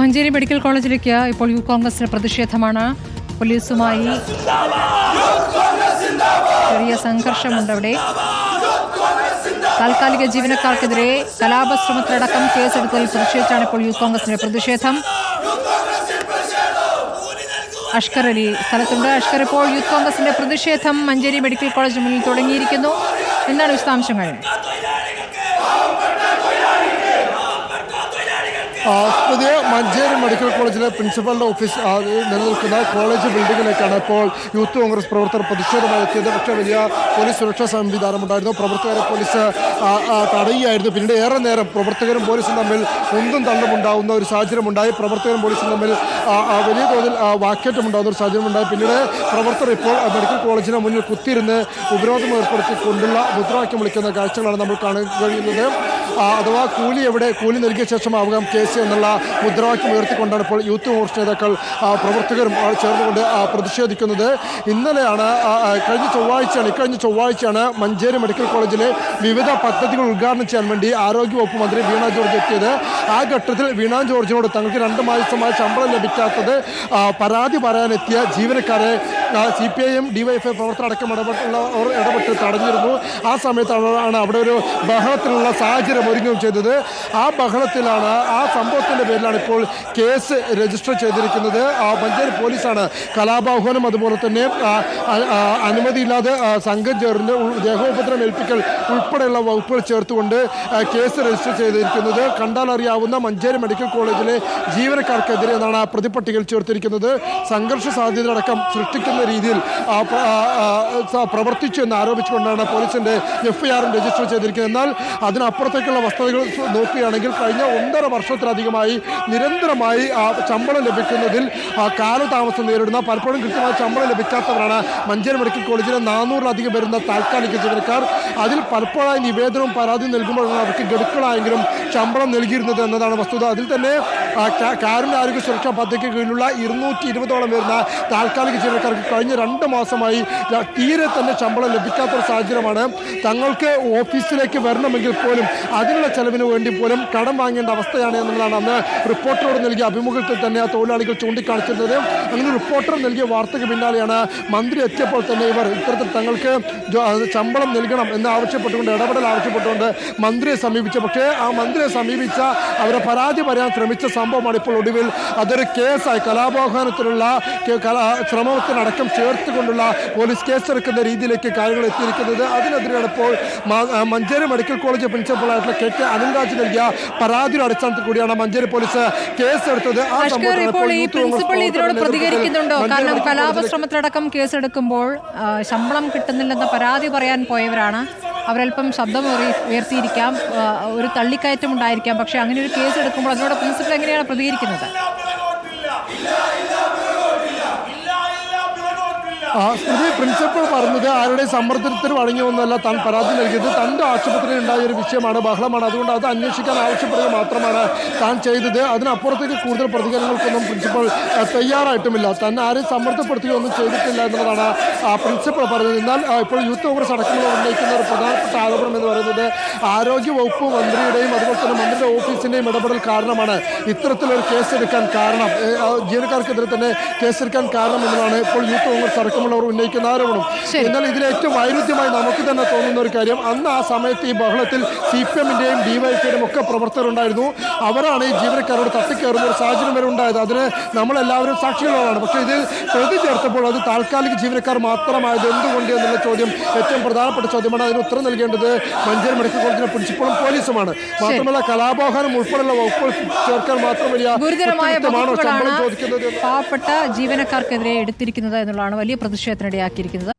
Manjeri medical കോളേജിലേക്ക് ഇപ്പോൾ youth കോൺഗ്രസിന്റെ പ്രതിഷേധമാണ്. പോലീസുമായി ചെറിയ സംഘർഷമുണ്ട് അവിടെ. താൽക്കാലിക ജീവനക്കാർക്കെതിരെ കലാപശ്രമത്തിലടക്കം കേസെടുത്തതിൽ പ്രതിഷേധിച്ചാണ് ഇപ്പോൾ യൂത്ത് കോൺഗ്രസിന്റെ പ്രതിഷേധം. അഷ്കർ അലി സ്ഥലത്തുണ്ട്. അഷ്കർ ഇപ്പോൾ യൂത്ത് കോൺഗ്രസിന്റെ പ്രതിഷേധം മഞ്ചേരി മെഡിക്കൽ കോളേജിന് മുന്നിൽ തുടങ്ങിയിരിക്കുന്നു. എന്താണ് വിശദാംശങ്ങൾ? പുതിയ മഞ്ചേരി മെഡിക്കൽ കോളേജിലെ പ്രിൻസിപ്പലിന്റെ ഓഫീസ് നിലനിൽക്കുന്ന കോളേജ് ബിൽഡിങ്ങിലേക്കാണ് ഇപ്പോൾ യൂത്ത് കോൺഗ്രസ് പ്രവർത്തകർ പ്രതിഷേധമായി എത്തിയത്. പക്ഷേ വലിയ പോലീസ് സുരക്ഷാ സംവിധാനമുണ്ടായിരുന്നു. പ്രവർത്തകരെ പോലീസ് തടയുകയായിരുന്നു. പിന്നീട് ഏറെ നേരം പ്രവർത്തകരും പോലീസും തമ്മിൽ ഒന്നും തള്ളും ഉണ്ടാവുന്ന ഒരു സാഹചര്യം ഉണ്ടായി പ്രവർത്തകരും പോലീസും തമ്മിൽ വലിയ തോതിൽ വാക്കേറ്റമുണ്ടാകുന്ന ഒരു സാഹചര്യം ഉണ്ടായി പിന്നീട് പ്രവർത്തകർ ഇപ്പോൾ മെഡിക്കൽ കോളേജിന് മുന്നിൽ കുത്തിയിരുന്ന് ഉപരോധം ഏർപ്പെടുത്തിക്കൊണ്ടുള്ള മുദ്രാവാക്യം വിളിക്കുന്ന കാഴ്ചകളാണ് നമ്മൾ ആ, അഥവാ കൂലി എവിടെ കൂലി നൽകിയ ശേഷമാവുക കേസ് എന്നുള്ള മുദ്രാവാക്യം ഉയർത്തിക്കൊണ്ടാണ് ഇപ്പോൾ യൂത്ത് കോൺഗ്രസ് നേതാക്കൾ പ്രവർത്തകരും ചേർന്നുകൊണ്ട് പ്രതിഷേധിക്കുന്നത്. ഇന്നലെയാണ് കഴിഞ്ഞ ചൊവ്വാഴ്ചയാണ് ഇക്കഴിഞ്ഞ ചൊവ്വാഴ്ചയാണ് മഞ്ചേരി മെഡിക്കൽ കോളേജിലെ വിവിധ പദ്ധതികൾ ഉദ്ഘാടനം ചെയ്യാൻ വേണ്ടി ആരോഗ്യവകുപ്പ് മന്ത്രി വീണ ജോർജ് എത്തിയത്. ആ ഘട്ടത്തിൽ വീണ ജോർജിനോട് തങ്ങൾക്ക് രണ്ട് മാസമായി ശമ്പളം ലഭിക്കാത്തത് പരാതി പറയാനെത്തിയ ജീവനക്കാരെ C P I M DYFI പ്രവർത്തനം അടക്കം ഇടപെട്ടുള്ളവർ ഇടപെട്ട് തടഞ്ഞിരുന്നു. ആ സമയത്താണ് അവിടെ ഒരു ബഹളത്തിനുള്ള സാഹചര്യം ഒരുങ്ങുകയും ചെയ്തത്. ആ ബഹളത്തിലാണ് ആ സംഭവത്തിന്റെ പേരിലാണ് ഇപ്പോൾ കേസ് രജിസ്റ്റർ ചെയ്തിരിക്കുന്നത്. ആ മഞ്ചേരി പോലീസാണ് കലാപാഹ്വാനം അതുപോലെ തന്നെ അനുമതിയില്ലാതെ സംഘം ചേർന്ന് ദേഹോപദ്രം ഏൽപ്പിക്കൽ ഉൾപ്പെടെയുള്ള വകുപ്പുകൾ ചേർത്തുകൊണ്ട് കേസ് രജിസ്റ്റർ ചെയ്തിരിക്കുന്നത്. കണ്ടാൽ അറിയാവുന്ന മഞ്ചേരി മെഡിക്കൽ കോളേജിലെ ജീവനക്കാർക്കെതിരെ എന്നാണ് പ്രതിപട്ടികയിൽ ചേർത്തിരിക്കുന്നത്. സംഘർഷ സാധ്യതയടക്കം സൃഷ്ടിക്കുന്ന രീതിയിൽ പ്രവർത്തിച്ചു എന്ന് ആരോപിച്ചുകൊണ്ടാണ് പോലീസിന്റെ എഫ്ഐആർ രജിസ്റ്റർ ചെയ്തിരിക്കുന്നത്. എന്നാൽ അതിനപ്പുറത്തേക്കുള്ള വസ്തുതകൾ നോക്കുകയാണെങ്കിൽ കഴിഞ്ഞ ഒന്നര വർഷത്തിലധികമായി നിരന്തരമായി ശമ്പളം ലഭിക്കുന്നതിൽ കാലതാമസം നേരിടുന്ന പലപ്പോഴും കൃത്യമായി ശമ്പളം ലഭിക്കാത്തവരാണ്. മഞ്ചേരി മെഡിക്കൽ കോളേജിലെ നാനൂറിലധികം വരുന്ന താൽക്കാലിക ജീവനക്കാർ. അതിൽ പലപ്പോഴായി നിവേദനവും പരാതി നൽകുമ്പോഴാണ് അവർക്ക് ഗഡുക്കളായെങ്കിലും ശമ്പളം നൽകിയിരുന്നത് എന്നതാണ് വസ്തുത. അതിൽ തന്നെ കാരുണ്യ ആരോഗ്യ സുരക്ഷാ പദ്ധതിക്ക് കീഴിലുള്ള ഇരുന്നൂറ്റി ഇരുപതോളം വരുന്ന താൽക്കാലിക ജീവനക്കാർക്ക് കഴിഞ്ഞ രണ്ട് മാസമായി തീരെ തന്നെ ശമ്പളം ലഭിക്കാത്തൊരു സാഹചര്യമാണ്. തങ്ങൾക്ക് ഓഫീസിലേക്ക് വരണമെങ്കിൽ പോലും അതിനുള്ള ചെലവിന് വേണ്ടി പോലും കടം വാങ്ങേണ്ട അവസ്ഥയാണ് എന്നുള്ളതാണ് അന്ന് റിപ്പോർട്ടറോട് നൽകിയ അഭിമുഖത്തിൽ തന്നെ തൊഴിലാളികൾ ചൂണ്ടിക്കാണിച്ചിരുന്നത്. അങ്ങനെ റിപ്പോർട്ടർ നൽകിയ വാർത്തയ്ക്ക് പിന്നാലെയാണ് മന്ത്രി എത്തിയപ്പോൾ തന്നെ ഇവർ ഇത്തരത്തിൽ തങ്ങൾക്ക് ശമ്പളം നൽകണം എന്ന് ആവശ്യപ്പെട്ടുകൊണ്ട് ഇടപെടൽ ആവശ്യപ്പെട്ടുകൊണ്ട് മന്ത്രിയെ സമീപിച്ച. പക്ഷേ ആ മന്ത്രിയെ സമീപിച്ച അവരെ പരാതി പറയാൻ ശ്രമിച്ച സംഭവമാണ് ഇപ്പോൾ ഒടുവിൽ അതൊരു കേസായി. കലാപാഹ്വാനത്തിലുള്ള കെ- കലാ ശ്രമത്തിനടക്കം ചേർത്തുകൊണ്ടുള്ള പോലീസ് കേസെടുക്കുന്ന രീതിയിലേക്ക് കാര്യങ്ങൾ എത്തിയിരിക്കുന്നത്. അതിനെതിരെയാണ് ഇപ്പോൾ മഞ്ചേരി മെഡിക്കൽ കോളേജ് പ്രിൻസിപ്പളായിട്ടുള്ള കെ കെ അനന്താജ് നൽകിയ പരാതിയുടെ അടിസ്ഥാനത്തിൽ കൂടിയാണ് മഞ്ചേരി പോലീസ് കേസെടുത്തത്. ഇപ്പോൾ ഈ പ്രിൻസിപ്പൾ ഇതിനോട് പ്രതികരിക്കുന്നുണ്ടോ? കാരണം കലാപശ്രമത്തിലടക്കം കേസെടുക്കുമ്പോൾ ശമ്പളം കിട്ടുന്നില്ലെന്ന പരാതി പറയാൻ പോയവരാണ്. അവരല്പം ശബ്ദം ഉയർത്തി- ഉയർത്തിയിരിക്കാം. ഒരു തള്ളിക്കയറ്റം ഉണ്ടായിരിക്കാം പക്ഷേ അങ്ങനെ ഒരു കേസ് എടുക്കുമ്പോൾ അതിനോട് പ്രിൻസിപ്പൾ എങ്ങനെയാണ് പ്രതികരിക്കുന്നത് ആ സ്മൃതി പ്രിൻസിപ്പൾ പറഞ്ഞത് ആരുടെ സമ്മർദ്ദത്തിന് വഴങ്ങിയൊന്നല്ല താൻ പരാതി നൽകിയത്. തന്റെ ആശുപത്രിയിൽ ഉണ്ടായ ഒരു വിഷയമാണ് ബഹളമാണ്. അതുകൊണ്ട് അത് അന്വേഷിക്കാൻ ആവശ്യപ്പെടുക മാത്രമാണ് താൻ ചെയ്തത്. അതിനപ്പുറത്തേക്ക് കൂടുതൽ പ്രതികരണങ്ങൾക്കൊന്നും പ്രിൻസിപ്പൾ തയ്യാറായിട്ടുമില്ല. തന്നെ ആരെയും സമ്മർദ്ദപ്പെടുത്തുകയൊന്നും ചെയ്തിട്ടില്ല എന്നുള്ളതാണ് ആ പ്രിൻസിപ്പൽ പറഞ്ഞത്. എന്നാൽ ഇപ്പോൾ യൂത്ത് കോൺഗ്രസ് അടക്കമുള്ള ഉന്നയിക്കുന്ന ഒരു പ്രധാനപ്പെട്ട ആരോപണം എന്ന് പറയുന്നത് ആരോഗ്യ വകുപ്പ് മന്ത്രിയുടെയും അതുപോലെ തന്നെ മന്ത്രിയുടെ ഓഫീസിന്റെയും ഇടപെടൽ കാരണമാണ് ഇത്തരത്തിലൊരു കേസെടുക്കാൻ കാരണം ജീവനക്കാർക്കെതിരെ തന്നെ കേസെടുക്കാൻ കാരണം എന്നതാണ് ഇപ്പോൾ യൂത്ത് കോൺഗ്രസ് അടക്കമുള്ളവർ ഉന്നയിക്കുന്ന ആരോപണം. എന്നാൽ ഇതിൽ ഏറ്റവും വൈരുദ്ധ്യമായി നമുക്ക് തന്നെ തോന്നുന്ന ഒരു കാര്യം അന്ന് ആ സമയത്ത് ഈ ബഹളത്തിൽ സി പി എമ്മിന്റെയും ഡി വൈ പിയുടെയും ഒക്കെ പ്രവർത്തകരുണ്ടായിരുന്നു. അവരാണ് ഈ ജീവനക്കാരോട് തട്ടിക്കയറുന്ന ഒരു സാഹചര്യം വരെ ഉണ്ടായത്. അതിന് നമ്മളെല്ലാവരും സാക്ഷികളാണ്. പക്ഷേ ഇതിൽ പ്രതി ചേർത്തപ്പോൾ അത് താൽക്കാലിക ജീവനക്കാർ മാത്രമായത് എന്തുകൊണ്ട് എന്നുള്ള ചോദ്യം ഏറ്റവും പ്രധാനപ്പെട്ട ചോദ്യമാണ്. അതിന് ഉത്തരം നൽകേണ്ടത് മഞ്ചേരി മെഡിക്കൽ കോളേജിലെ പ്രിൻസിപ്പളും പോലീസുമാണ്. മാത്രമല്ല കലാപോഹനം ഉൾപ്പെടെയുള്ള വകുപ്പുകൾ ചേർക്കാൻ മാത്രം വലിയ ഗുരുതരമായ കുറ്റകൃത്യമാണോ ശമ്പളം വകുപ്പുകളാണ് ചോദിക്കുന്നത് എന്ന്. പാവപ്പെട്ട ജീവനക്കാർക്കെതിരെ എടുത്തിരിക്കുന്നത് എന്നുള്ളതാണ് വലിയ പ്രതിഷേധത്തിനിടയാക്കിയിരിക്കുന്നത്